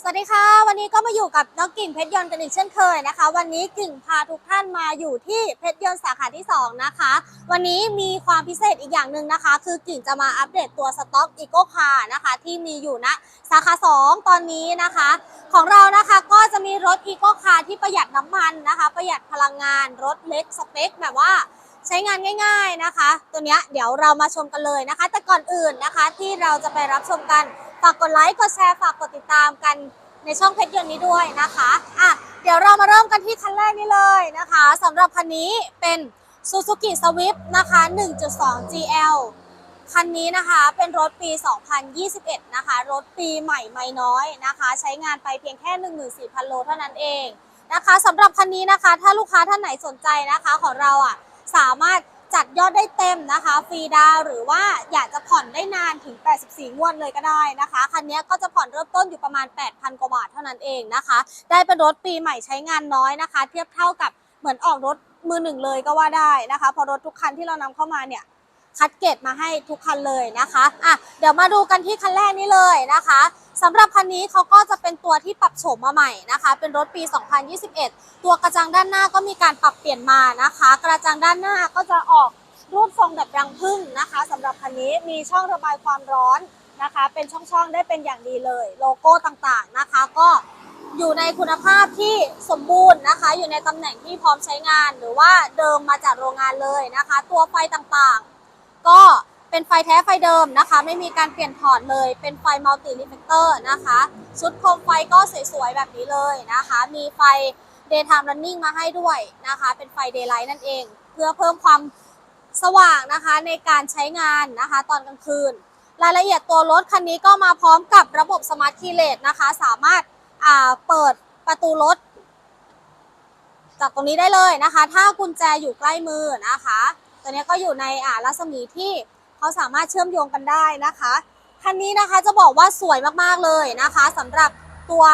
สวัสดีค่ะ วันนี้ก็มาอยู่กับน้องกิ่งเพชรยนต์กันอีกเช่นเคยนะคะ วันนี้กิ่งพาทุกท่านมาอยู่ที่เพชรยนต์สาขาที่ 2 นะคะ วันนี้มีความพิเศษอีกอย่างหนึ่งนะคะ คือกิ่งจะมาอัปเดตตัวสต็อกอีโก้คาร์นะคะ ที่มีอยู่ณสาขา 2 ตอนนี้นะคะ ของเรานะคะก็จะมีรถอีโก้คาร์ที่ประหยัดน้ำมันนะคะ ประหยัดพลังงานรถเล็กสเปคแบบว่าใช้งานง่าย ๆนะคะ ตัวนี้เดี๋ยวเรามาชมกันเลยนะคะ แต่ก่อนอื่นนะคะที่เราจะไปรับชมกันากกดไลค์กดแชร์ฝากกดติดตามกันในช่องเพชรยนต์นี้ด้วยนะคะอะเดี๋ยวเรามาเริ่มกันที่คันแรกนี้เลยนะคะสำหรับคันนี้เป็น Suzuki Swift นะคะ 1.2 GL คันนี้นะคะเป็นรถปี 2021 นะคะ รถปีใหม่ไม่น้อยนะคะ ใช้งานไปเพียงแค่ 14,000 โลเท่านั้นเองนะคะสำหรับคันนี้นะคะ ถ้าลูกค้าท่านไหนสนใจนะคะของเราอะสามารถ จัดยอดได้เต็มนะคะฟรีดาวหรือว่าอยากจะผ่อนได้นานถึง 84 งวดเลยก็ได้นะคะ คันนี้ก็จะผ่อนเริ่มต้นอยู่ประมาณ 8,000 กว่าบาทเท่านั้นเองนะคะ ได้เป็นรถปีใหม่ใช้งานน้อยนะคะ เทียบเท่ากับเหมือนออกรถมือหนึ่งเลยก็ว่าได้นะคะ พอรถทุกคันที่เรานำเข้ามาเนี่ยคัดเกรดมาให้ทุกคันเลยนะคะอะเดี๋ยวมาดูกันที่คันแรกนี้เลยนะคะ สำหรับคันนี้เขาก็จะเป็นตัวที่ปรับโฉมมาใหม่นะคะ เป็นรถปี 2021 ตัวกระจังด้านหน้าก็มีการปรับเปลี่ยนมานะคะ กระจังด้านหน้าก็จะออกรูปทรงแบบรังผึ้งนะคะสำหรับคันนี้มีช่องระบายความร้อนนะคะ เป็นช่องๆได้เป็นอย่างดีเลย โลโก้ต่างๆนะคะ ก็อยู่ในคุณภาพที่สมบูรณ์นะคะ อยู่ในตำแหน่งที่พร้อมใช้งาน หรือว่าเดิมมาจากโรงงานเลยนะคะ ตัวไฟต่างๆ ก็ เป็นไฟแท้ไฟเดิมนะคะ ไม่มีการเปลี่ยนถอดเลย เป็นไฟมัลติรีเฟกเตอร์นะคะ ชุดโคมไฟก็สวยๆแบบนี้เลยนะคะ มีไฟ daytime running มาให้ด้วยนะคะ เป็นไฟ daylight นั่นเอง เพื่อเพิ่มความสว่างนะคะในการใช้งานนะคะ ตอนกลางคืน รายละเอียดตัวรถคันนี้ก็มาพร้อมกับระบบ Smart Key Led นะคะ สามารถอ่าเปิดประตูรถ จากตรงนี้ได้เลยนะคะ ถ้ากุญแจอยู่ใกล้มือนะคะ ตัวนี้ก็อยู่ในอ่ารัศมีที่ เขาสามารถเชื่อมโยงกันได้นะคะคันนี้นะคะจะบอกว่าสวยมากๆเลยนะคะสำหรับตัว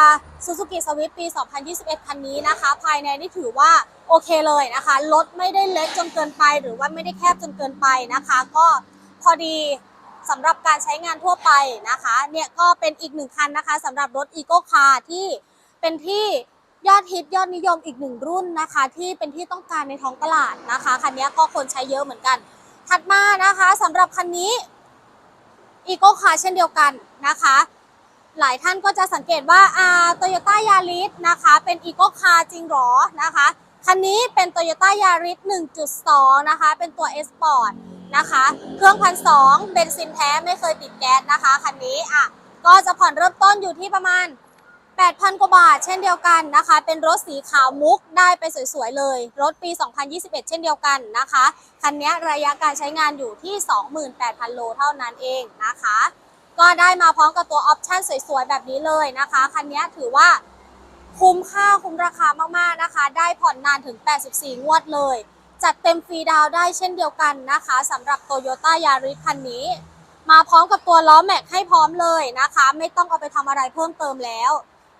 Suzuki Swift ปี 2021 คันนี้นะคะ ภายในนี่ถือว่าโอเคเลยนะคะรถไม่ได้เล็กจนเกินไปหรือว่าไม่ได้แคบจนเกินไปนะคะ ก็พอดีสำหรับการใช้งานทั่วไปนะคะเนี่ยก็เป็นอีกหนึ่งคันนะคะสำหรับรถ Eco Car ที่เป็นที่ยอดฮิตยอดนิยมอีกหนึ่งรุ่นนะคะ ที่เป็นที่ต้องการในท้องตลาดนะคะคันนี้ก็คนใช้เยอะเหมือนกัน ถัดมานะคะสำหรับคันนี้อีโก้คาเช่นเดียวกันนะคะ หลายท่านก็จะสังเกตว่าอ่าโตโยต้ายาริสนะคะเป็นอีโก้คาจริงหรอนะคะคันนี้เป็นโตโยต้ายาริส1.2 นะคะ เป็นตัว S Sport นะคะ เครื่องพันสองเบนซินแท้ไม่เคยติดแก๊สนะคะ คันนี้อะก็จะผ่อนเริ่มต้นอยู่ที่ประมาณ 8,000 กว่าบาท เช่นเดียวกันนะคะ เป็นรถสีขาวมุกได้ไปสวยๆเลย รถปี 2021 เช่นเดียวกันนะคะ คันนี้ระยะการใช้งานอยู่ที่ 28,000 โลเท่านั้นเองนะคะ ก็ได้มาพร้อมกับตัวออปชั่นสวยๆ แบบนี้เลยนะคะ คันนี้ถือว่าคุ้มค่าคุ้มราคามากๆนะคะ ได้ผ่อนนานถึง 84 งวดเลย จัดเต็มฟรีดาวได้เช่นเดียวกันนะคะสำหรับ Toyota Yaris คันนี้ มาพร้อมกับตัวล้อแม็กให้พร้อมเลยนะคะ ไม่ต้องเอาไปทำอะไรเพิ่มเติมแล้ว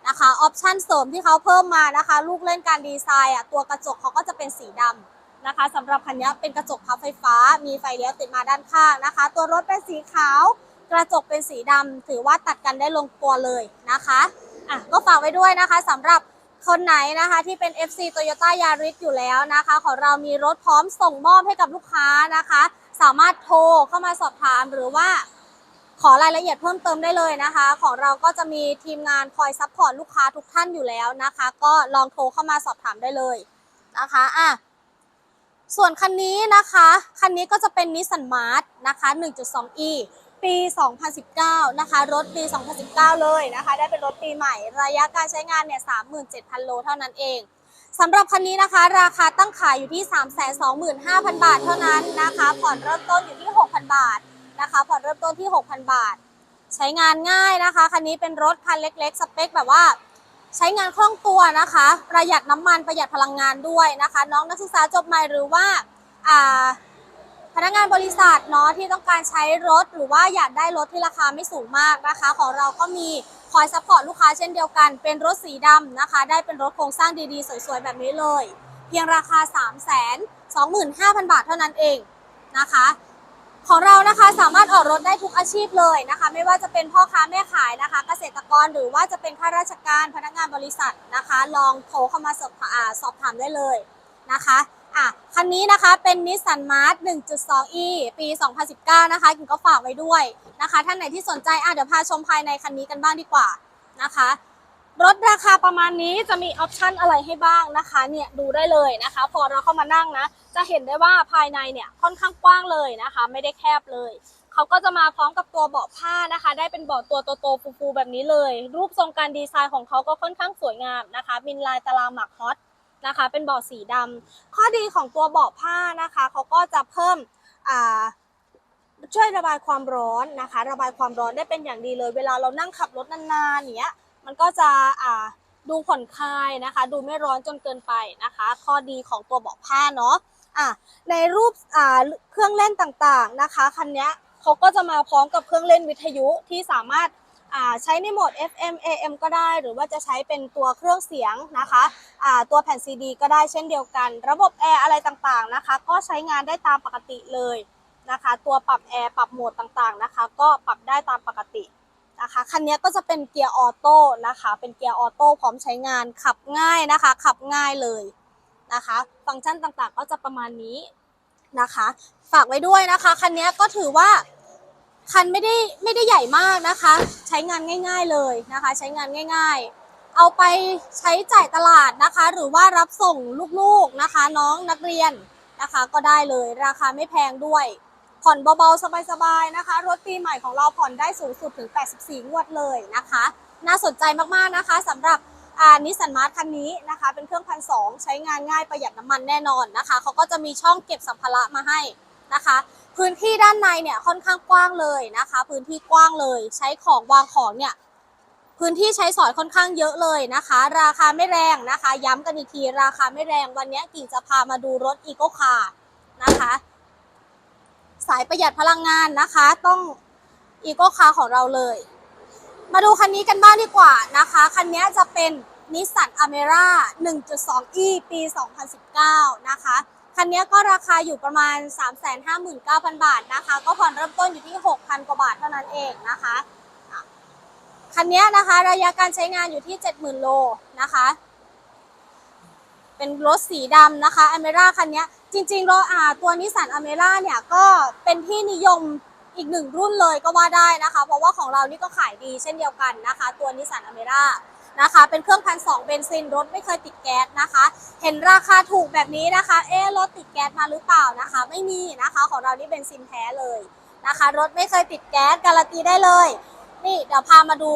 นะคะออปชันเสริมที่เขาเพิ่มมานะคะ ลูกเล่นการดีไซน์อะตัวกระจกเขาก็จะเป็นสีดำนะคะสำหรับคันนี้เป็นกระจกพับไฟฟ้า มีไฟเลี้ยวติดมาด้านข้างนะคะ ตัวรถเป็นสีขาว กระจกเป็นสีดำถือว่าตัดกันได้ลงตัวเลยนะคะอะก็ฝากไว้ด้วยนะคะสำหรับคนไหนนะคะที่เป็น FC Toyota Yaris อยู่แล้วนะคะ ของเรามีรถพร้อมส่งมอบให้กับลูกค้านะคะ สามารถโทรเข้ามาสอบถามหรือว่า ขอรายละเอียดเพิ่มเติมได้เลยนะคะ ของเราก็จะมีทีมงานคอยซัพพอร์ตลูกค้าทุกท่านอยู่แล้วนะคะ ก็ลองโทรเข้ามาสอบถามได้เลยนะคะอะส่วนคันนี้นะคะ คันนี้ก็จะเป็นนิสสันมาร์ t นะคะ 1.2e ปี 2019 นะคะ รถปี 2019 เลยนะคะ ได้เป็นรถปีใหม่ ระยะการใช้งานเนี่ย 37,000 โลเท่านั้นเอง สำหรับคันนี้นะคะ ราคาตั้งขายอยู่ที่ 325,000 บาทเท่านั้นนะคะ ผ่อนเริ่มต้นอยู่ที่ 6,000 บาท นะคะผ่อนเริ่มต้นที่ 6,000 บาท ใช้งานง่ายนะคะ คันนี้เป็นรถคันเล็ก ๆ สเปคแบบว่าใช้งานคล่องตัวนะคะ ประหยัดน้ำมันประหยัดพลังงานด้วยนะคะ น้องนักศึกษาจบใหม่หรือว่าอ่าพนักงานบริษัทเนาะที่ต้องการใช้รถหรือว่าอยากได้รถที่ราคาไม่สูงมากนะคะ ของเราก็มีคอยซัพพอร์ตลูกค้าเช่นเดียวกัน เป็นรถสีดำนะคะ ได้เป็นรถโครงสร้างดีๆ สวยๆ แบบนี้เลย เพียงราคา 3 2 5 0 0 0 บาทเท่านั้นเองนะคะ ของเรานะคะสามารถออกรถได้ทุกอาชีพเลยนะคะ ไม่ว่าจะเป็นพ่อค้าแม่ขายนะคะ เกษตรกรหรือว่าจะเป็นข้าราชการพนักงานบริษัทนะคะ ลองโทรเข้ามาสอบสอบถามได้เลยนะคะอะคันนี้นะคะเป็นนิสสันมาร์ท 1.2e ปี 2019 นะคะกิ่งก็ฝากไว้ด้วยนะคะ ท่านไหนที่สนใจอะเดี๋ยวพาชมภายในคันนี้กันบ้างดีกว่านะคะ รถราคาประมาณนี้จะมีออปชันอะไรให้บ้างนะคะเนี่ยดูได้เลยนะคะ พอเราเข้ามานั่งนะ จะเห็นได้ว่าภายในเนี่ยค่อนข้างกว้างเลยนะคะ ไม่ได้แคบเลยเขาก็จะมาพร้อมกับตัวเบาะผ้านะคะ ได้เป็นเบาะตัวโตๆฟูๆแบบนี้เลย รูปทรงการดีไซน์ของเขาก็ค่อนข้างสวยงามนะคะมินลายตารางหมักฮอตนะคะ เป็นเบาะสีดำข้อดีของตัวเบาะผ้านะคะเขาก็จะเพิ่มอ่าช่วยระบายความร้อนนะคะ ระบายความร้อนได้เป็นอย่างดีเลย เวลาเรานั่งขับรถนานๆอย่างเนี้ย มันก็จะอ่าดูผ่อนคลายนะคะ ดูไม่ร้อนจนเกินไปนะคะ ข้อดีของตัวเบาะผ้าเนาะอะในรูปอ่าเครื่องเล่นต่างๆนะคะคันนี้เขาก็จะมาพร้อมกับเครื่องเล่นวิทยุที่สามารถอ่าใช้ในโหมด FM AM ก็ได้ หรือว่าจะใช้เป็นตัวเครื่องเสียงนะคะอ่าตัวแผ่นซีดีก็ได้เช่นเดียวกัน ระบบแอร์อะไรต่างๆนะคะ ก็ใช้งานได้ตามปกติเลยนะคะ ตัวปรับแอร์ปรับโหมดต่างๆนะคะ ก็ปรับได้ตามปกติ นะคะ คันนี้ก็จะเป็นเกียร์ออโต้นะคะ เป็นเกียร์ออโต้พร้อมใช้งาน ขับง่ายนะคะ ขับง่ายเลยนะคะ ฟังก์ชันต่างๆ ก็จะประมาณนี้นะคะ ฝากไว้ด้วยนะคะ คันนี้ก็ถือว่าคันไม่ได้ไม่ได้ใหญ่มากนะคะ ใช้งานง่าย ๆเลยนะคะ ใช้งานง่าย ๆ เอาไปใช้จ่ายตลาดนะคะ หรือว่ารับส่งลูกๆนะคะ น้องนักเรียนนะคะ ก็ได้เลย ราคาไม่แพงด้วย ผ่อนเบาๆ สบายๆนะคะ รถปีใหม่ของเราผ่อนได้สูงสุดถึง 84 งวดเลยนะคะ น่าสนใจมากๆนะคะสำหรับนิสสันมาร์ทคันนี้นะคะ เป็นเครื่องพันสองใช้งานง่ายประหยัดน้ำมันแน่นอนนะคะเขาก็จะมีช่องเก็บสัมภาระมาให้นะคะ พื้นที่ด้านในเนี่ยค่อนข้างกว้างเลยนะคะ พื้นที่กว้างเลย ใช้ของวางของเนี่ยพื้นที่ใช้สอยค่อนข้างเยอะเลยนะคะ ราคาไม่แรงนะคะ ย้ำกันอีกทีราคาไม่แรงวันนี้กิ่งจะพามาดูรถอีโ c คาร์นะคะ สายประหยัดพลังงานนะคะ ต้องอีโ c คาของเราเลย มาดูคันนี้กันบ้างดีกว่านะคะ คันนี้จะเป็นนิสสันอเมร่า 1.2e ปี 2019 นะคะ คันนี้ก็ราคาอยู่ประมาณ 359,000 บาทนะคะ ก็ผ่อนเริ่มต้นอยู่ที่ 6,000 กว่าบาทเท่านั้นเองนะคะอะคันนี้นะคะระยะการใช้งานอยู่ที่ 70,000 โลนะคะ เป็นรถสีดำนะคะอเมร่าคันนี้ จริงๆรถอ่าตัวนิสสันอเมร่าเนี่ยก็เป็นที่นิยมอีกหนึ่งรุ่นเลยก็ว่าได้นะคะ เพราะว่าของเรานี่ก็ขายดีเช่นเดียวกันนะคะ ตัวนิสสันอเมร่านะคะ เป็นเครื่องพันสองเบนซินรถไม่เคยติดแก๊สนะคะ เห็นราคาถูกแบบนี้นะคะ เอ๊รถติดแก๊สมาหรือเปล่านะคะ ไม่มีนะคะ ของเรานี่เบนซินแท้เลยนะคะ รถไม่เคยติดแก๊สการันตีได้เลย นี่เดี๋ยวพามาดู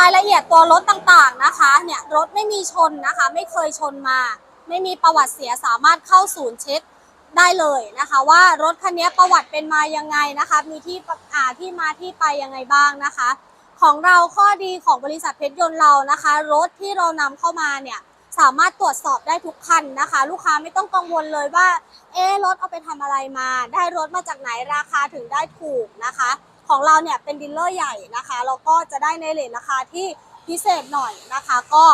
รายละเอียดตัวรถต่างๆนะคะ เนี่ยรถไม่มีชนนะคะ ไม่เคยชนมา ไม่มีประวัติเสียสามารถเข้าศูนย์เช็คได้เลยนะคะ ว่ารถคันนี้ประวัติเป็นมายังไงนะคะ มีที่อ่าที่มาที่ไปยังไงบ้างนะคะ ของเราข้อดีของบริษัทเพชรยนต์เรานะคะ รถที่เรานำเข้ามาเนี่ยสามารถตรวจสอบได้ทุกคันนะคะ ลูกค้าไม่ต้องกังวลเลยว่า เอ๊รถเอาไปทำอะไรมา ได้รถมาจากไหนราคาถึงได้ถูกนะคะ ของเราเนี่ยเป็นดีลเลอร์ใหญ่นะคะแล้วก็จะได้ในเรทราคาที่พิเศษหน่อยนะคะ ก็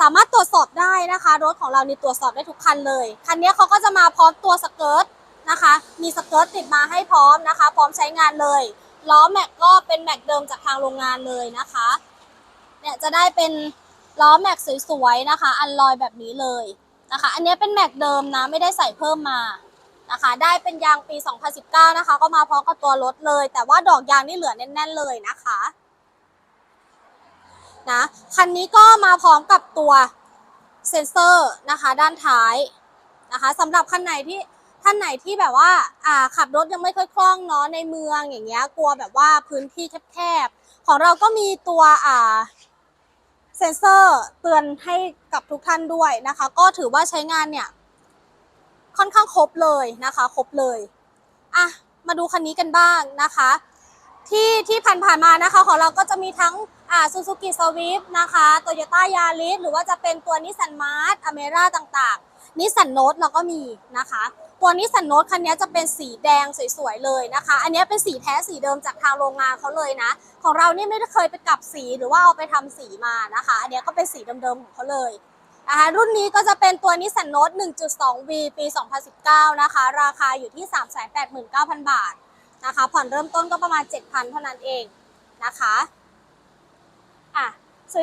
สามารถตรวจสอบได้นะคะ รถของเรานี่ตรวจสอบได้ทุกคันเลย คันนี้เขาก็จะมาพร้อมตัวสเกิร์ตนะคะ มีสเกิร์ตติดมาให้พร้อมนะคะ พร้อมใช้งานเลย ล้อแม็กก็เป็นแม็กเดิมจากทางโรงงานเลยนะคะ เนี่ยจะได้เป็นล้อแม็กสวยๆนะคะ อันลอยแบบนี้เลยนะคะ อันนี้เป็นแม็กเดิมนะ ไม่ได้ใส่เพิ่มมานะคะ ได้เป็นยางปี 2019 นะคะ ก็มาพร้อมกับตัวรถเลย แต่ว่าดอกยางนี่เหลือแน่นๆเลยนะคะ นะ คันนี้ก็มาพร้อมกับตัวเซ็นเซอร์นะคะด้านท้ายนะคะสำหรับคันไหนที่ท่านไหนที่แบบว่าอ่าขับรถยังไม่ค่อยคล่องเนาะในเมืองอย่างเงี้ยกลัวแบบว่าพื้นที่แคบๆของเราก็มีตัวอ่าเซ็นเซอร์เตือนให้กับทุกท่านด้วยนะคะ ก็ถือว่าใช้งานเนี่ยค่อนข้างครบเลยนะคะครบเลยอะมาดูคันนี้กันบ้างนะคะ ที่ที่ผ่านๆมานะคะ ของเราก็จะมีทั้ง อ่าซูซูกิสวิฟนะคะโตโยต้ายาริสหรือว่าจะเป็นตัวนิสสันมาร์ทอเมร่าต่างๆนิสสันโนตเราก็มีนะคะ ตัวนิสสันโนตคันนี้จะเป็นสีแดงสวยๆเลยนะคะ อันนี้เป็นสีแท้สีเดิมจากทางโรงงานเขาเลยนะ ของเรานี่ไม่ได้เคยไปกลับสีหรือว่าเอาไปทำสีมานะคะ อันนี้ก็เป็นสีเดิมๆของเขาเลยนะคะรุ่นนี้ก็จะเป็นตัวนิสสันโนต 1.2V ปี 2019 นะคะ ราคาอยู่ที่ 389,000 บาทนะคะ ผ่อนเริ่มต้นก็ประมาณ 7,000 เท่านั้นเองนะคะ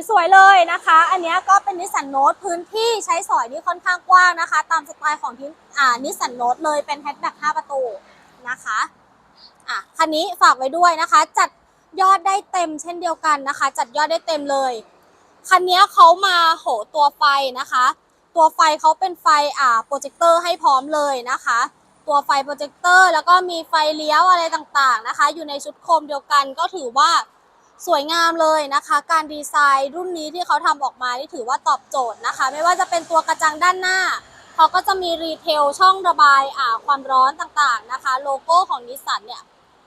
สวยๆเลยนะคะ อันนี้ก็เป็นนิสสันโนตพื้นที่ใช้สอยนี่ค่อนข้างกว้างนะคะ ตามสไตล์ของที่อ่านิสสันโนตเลยเป็นแฮชแบ็ก5ประตูนะคะอะคันนี้ฝากไว้ด้วยนะคะ จัดยอดได้เต็มเช่นเดียวกันนะคะ จัดยอดได้เต็มเลยคันนี้เขามาโหตัวไฟนะคะ ตัวไฟเขาเป็นไฟอ่าโปรเจคเตอร์ให้พร้อมเลยนะคะ ตัวไฟโปรเจคเตอร์แล้วก็มีไฟเลี้ยวอะไรต่างๆนะคะ อยู่ในชุดโคมเดียวกันก็ถือว่า สวยงามเลยนะคะ การดีไซน์รุ่นนี้ที่เขาทำออกมาที่ถือว่าตอบโจทย์นะคะ ไม่ว่าจะเป็นตัวกระจังด้านหน้า เขาก็จะมีรีเทลช่องระบายอ่าความร้อนต่างๆนะคะ โลโก้ของนิสสันเนี่ย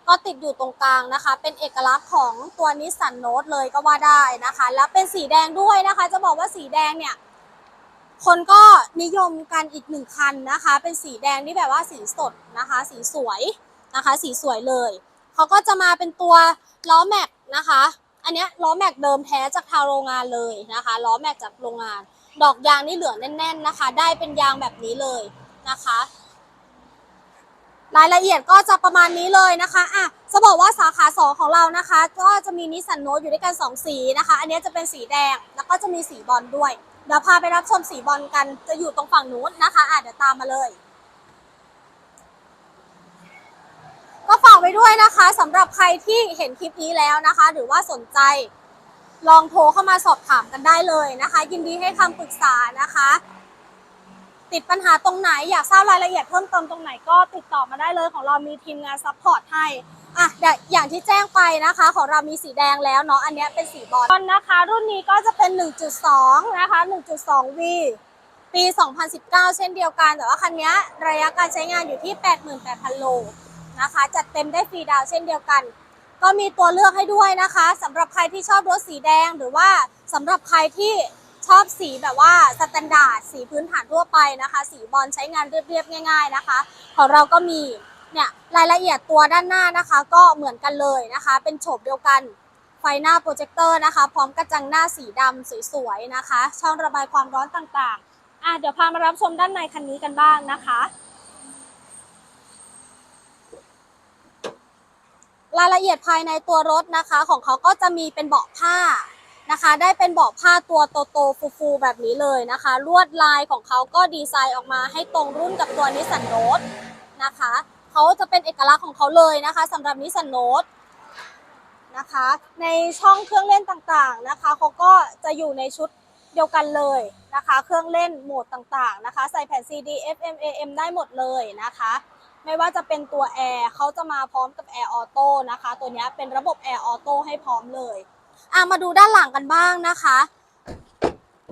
ก็ติดอยู่ตรงกลางนะคะ เป็นเอกลักษณ์ของตัวนิสสันโนตเลยก็ว่าได้นะคะ แล้วเป็นสีแดงด้วยนะคะ จะบอกว่าสีแดงเนี่ย คนก็นิยมกันอีกหนึ่งคันนะคะ เป็นสีแดงที่แบบว่าสีสดนะคะ สีสวยนะคะ สีสวยเลย เขาก็จะมาเป็นตัวล้อแม็ก นะคะ อันนี้ล้อแม็กเดิมแท้จากทางโรงงานเลยนะคะ ล้อแม็กจากโรงงาน ดอกยางนี่เหลืองแน่น ๆนะคะ ได้เป็นยางแบบนี้เลยนะคะ รายละเอียดก็จะประมาณนี้เลยนะคะอะจะบอกว่าสาขา2ของเรานะคะ ก็จะมีนิสสันโนอยู่ด้วยกัน 2 สีนะคะ อันนี้จะเป็นสีแดงแล้วก็จะมีสีบอลด้วยเดี๋ยวพาไปรับชมสีบอลกันจะอยู่ตรงฝั่งนู้นนะคะอะเดี๋ยวตามมาเลย ฝากไว้ด้วยนะคะสำหรับใครที่เห็นคลิปนี้แล้วนะคะ หรือว่าสนใจลองโทรเข้ามาสอบถามกันได้เลยนะคะ ยินดีให้คำปรึกษานะคะ ติดปัญหาตรงไหนอยากทราบรายละเอียดเพิ่มเติมตรงไหนก็ติดต่อมาได้เลยของเรามีทีมงานซัพพอร์ตให้อะอย่างที่แจ้งไปนะคะ ของเรามีสีแดงแล้วเนาะอันนี้เป็นสีบอลนะคะ รุ่นนี้ก็จะเป็น 1.2 นะคะ 1.2V ปี 2019 เช่นเดียวกัน แต่ว่าคันนี้ระยะการใช้งานอยู่ที่ 88,000 โล นะคะ จัดเต็มได้ฟรีดาวเช่นเดียวกัน ก็มีตัวเลือกให้ด้วยนะคะสำหรับใครที่ชอบรถสีแดง หรือว่าสำหรับใครที่ชอบสีแบบว่าสแตนดาร์ดสีพื้นฐานทั่วไปนะคะ สีบอลใช้งานเรียบๆง่าย ๆนะคะ ของเราก็มีเนี่ยรายละเอียดตัวด้านหน้านะคะ ก็เหมือนกันเลยนะคะ เป็นโฉบเดียวกันไฟหน้าโปรเจคเตอร์นะคะ พร้อมกระจังหน้าสีดำสวยๆนะคะ ช่องระบายความร้อนต่างๆอะเดี๋ยวพามารับชมด้านในคันนี้กันบ้างนะคะ รายละเอียดภายในตัวรถนะคะ ของเขาก็จะมีเป็นเบาะผ้านะคะ ได้เป็นเบาะผ้าตัวโตๆฟูๆแบบนี้เลยนะคะ ลวดลายของเขาก็ดีไซน์ออกมาให้ตรงรุ่นกับตัวนิสสันโนตนะคะเขาจะเป็นเอกลักษณ์ของเขาเลยนะคะสำหรับนิสสันโนตนะคะ ในช่องเครื่องเล่นต่างๆนะคะเขาก็จะอยู่ในชุดเดียวกันเลยนะคะ เครื่องเล่นโหมดต่างๆนะคะ ใส่แผ่น CD FM AM ได้หมดเลยนะคะ ไม่ว่าจะเป็นตัวแอร์เขาจะมาพร้อมกับแอร์ออโต้นะคะ ตัวนี้เป็นระบบแอร์ออโต้ให้พร้อมเลยอะมาดูด้านหลังกันบ้างนะคะ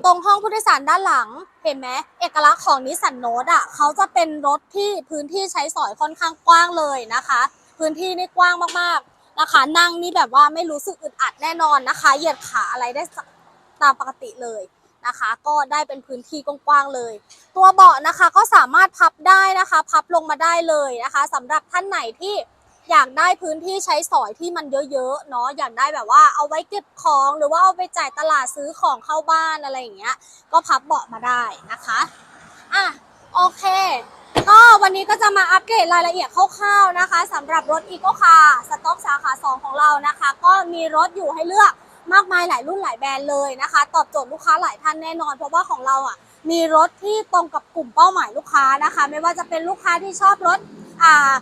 ตรงห้องผู้โดยสารด้านหลังเห็นไหมเอกลักษณ์ของนิสสันโนตอะเขาจะเป็นรถที่พื้นที่ใช้สอยค่อนข้างกว้างเลยนะคะ พื้นที่นี่กว้างมากๆนะคะ นั่งนี่แบบว่าไม่รู้สึกอึดอัดแน่นอนนะคะ เหยียดขาอะไรได้ตามปกติเลย นะคะ ก็ได้เป็นพื้นที่กว้างๆเลย ตัวเบาะนะคะก็สามารถพับได้นะคะ พับลงมาได้เลยนะคะสำหรับท่านไหนที่อยากได้พื้นที่ใช้สอยที่มันเยอะๆเนาะอยากได้แบบว่าเอาไว้เก็บของหรือว่าเอาไปจ่ายตลาดซื้อของเข้าบ้านอะไรอย่างเงี้ย ก็พับเบาะมาได้นะคะอะโอเคก็วันนี้ก็จะมาอัปเดตรายละเอียดคร่าวๆนะคะสำหรับรถอีโ c คาร์สต็อกสาขา 2 ของเรานะคะ ก็มีรถอยู่ให้เลือก มากมายหลายรุ่นหลายแบรนด์เลยนะคะ ตอบโจทย์ลูกค้าหลายท่านแน่นอน เพราะว่าของเราอะมีรถที่ตรงกับกลุ่มเป้าหมายลูกค้านะคะ ไม่ว่าจะเป็นลูกค้าที่ชอบรถอ่า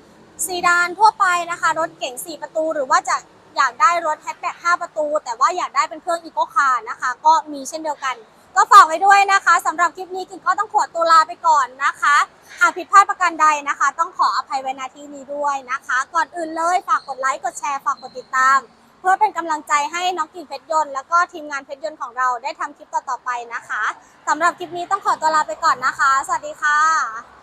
ซีดานทั่วไปนะคะ รถเก๋ง4 ประตู หรือว่าจะอยากได้รถแฮชแบ็ก5ประตู แต่ว่าอยากได้เป็นเครื่องอีโ c คาร์นะคะ ก็มีเช่นเดียวกัน ก็ฝากไว้ด้วยนะคะสำหรับคลิปนี้กิ่งก็ต้องขอตัวลาไปก่อนนะคะหากผิดพลาดประการใดนะคะ ต้องขออภัยไว้ณที่นี้ด้วยนะคะ ก่อนอื่นเลยฝากกดไลค์กดแชร์ฝากกดติดตาม เพื่อเป็นกำลังใจให้น้องกิ่งเพชรยนต์แล้วก็ทีมงานเพชรยนต์ของเราได้ทำคลิปต่อๆไปนะคะสำหรับคลิปนี้ต้องขอตัวลาไปก่อนนะคะ สวัสดีค่ะ